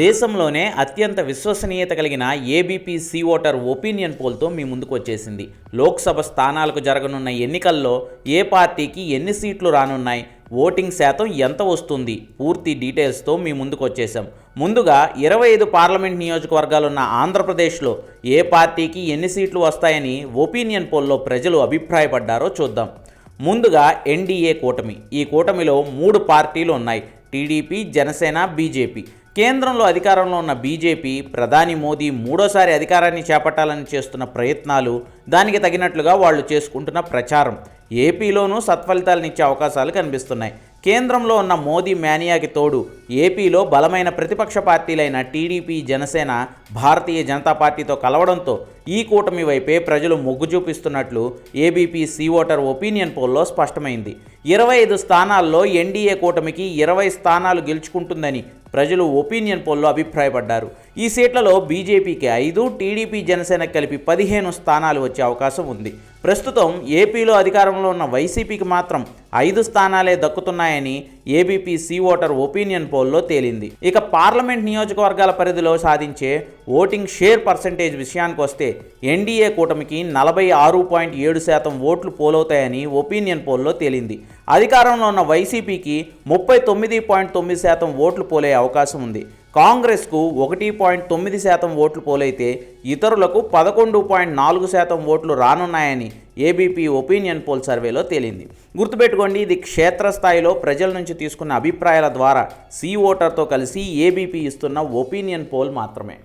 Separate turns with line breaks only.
దేశంలోనే అత్యంత విశ్వసనీయత కలిగిన ఏబీపీ సీ ఓటర్ ఒపీనియన్ పోల్తో మీ ముందుకు వచ్చేసింది. లోక్సభ స్థానాలకు జరగనున్న ఎన్నికల్లో ఏ పార్టీకి ఎన్ని సీట్లు రానున్నాయి? ఓటింగ్ శాతం ఎంత వస్తుంది? పూర్తి డీటెయిల్స్తో మీ ముందుకు వచ్చేసాం ముందుగా ఇరవై ఐదు పార్లమెంట్ నియోజకవర్గాలున్న ఆంధ్రప్రదేశ్లో ఏ పార్టీకి ఎన్ని సీట్లు వస్తాయని ఒపీనియన్ పోల్లో ప్రజలు అభిప్రాయపడ్డారో చూద్దాం. ముందుగా ఎన్డీఏ కూటమి. ఈ కూటమిలో మూడు పార్టీలు ఉన్నాయి. టీడీపీ జనసేన బీజేపీ కేంద్రంలో అధికారంలో ఉన్న బీజేపీ ప్రధాని మోదీ మూడోసారి అధికారాన్ని చేపట్టాలని చేస్తున్న ప్రయత్నాలు దానికి తగినట్లుగా వాళ్ళు చేసుకుంటున్న ప్రచారం. ఏపీలోనూ సత్ఫలితాలనిచ్చే అవకాశాలు కనిపిస్తున్నాయి. కేంద్రంలో ఉన్న మోదీ మేనియాకి తోడు ఏపీలో బలమైన ప్రతిపక్ష పార్టీలైన టీడీపీ జనసేన భారతీయ జనతా పార్టీతో కలవడంతో ఈ కూటమి వైపే ప్రజలు మొగ్గు చూపిస్తున్నట్లు ఏబీపీ సీ ఓటర్ ఒపీనియన్ పోల్లో స్పష్టమైంది. ఇరవై ఐదు స్థానాల్లో ఎన్డీఏ కూటమికి ఇరవై స్థానాలు గెలుచుకుంటుందని ప్రజలు ఒపీనియన్ పోల్లో అభిప్రాయపడ్డారు. ఈ సీట్లలో బీజేపీకి ఐదు టీడీపీ జనసేన కలిపి పదిహేను స్థానాలు వచ్చే అవకాశం ఉంది. ప్రస్తుతం ఏపీలో అధికారంలో ఉన్న వైసీపీకి మాత్రం ఐదు స్థానాలే దక్కుతున్నాయని ఏబీపీ సీ ఓటర్ ఒపీనియన్ పోల్లో తేలింది. ఇక పార్లమెంట్ నియోజకవర్గాల పరిధిలో సాధించే ఓటింగ్ షేర్ పర్సంటేజ్ విషయానికి వస్తే ఎన్డీఏ కూటమికి నలభై ఆరు పాయింట్ ఏడు శాతం ఓట్లు పోలవుతాయని ఒపీనియన్ పోల్లో తేలింది. అధికారంలో ఉన్న వైసీపీకి ముప్పై తొమ్మిది పాయింట్ తొమ్మిది శాతం ఓట్లు పోలే అవకాశం ఉంది. కాంగ్రెస్కు ఒకటి పాయింట్ తొమ్మిది శాతం ఓట్లు పోలైతే ఇతరులకు పదకొండు పాయింట్ నాలుగు శాతం ఓట్లు రానున్నాయని ఏబీపీ ఒపీనియన్ పోల్ సర్వేలో తేలింది. గుర్తుపెట్టుకోండి ఇది క్షేత్రస్థాయిలో ప్రజల నుంచి తీసుకున్న అభిప్రాయాల ద్వారా సి ఓటర్తో కలిసి ఏబీపీ ఇస్తున్న ఒపీనియన్ పోల్ మాత్రమే.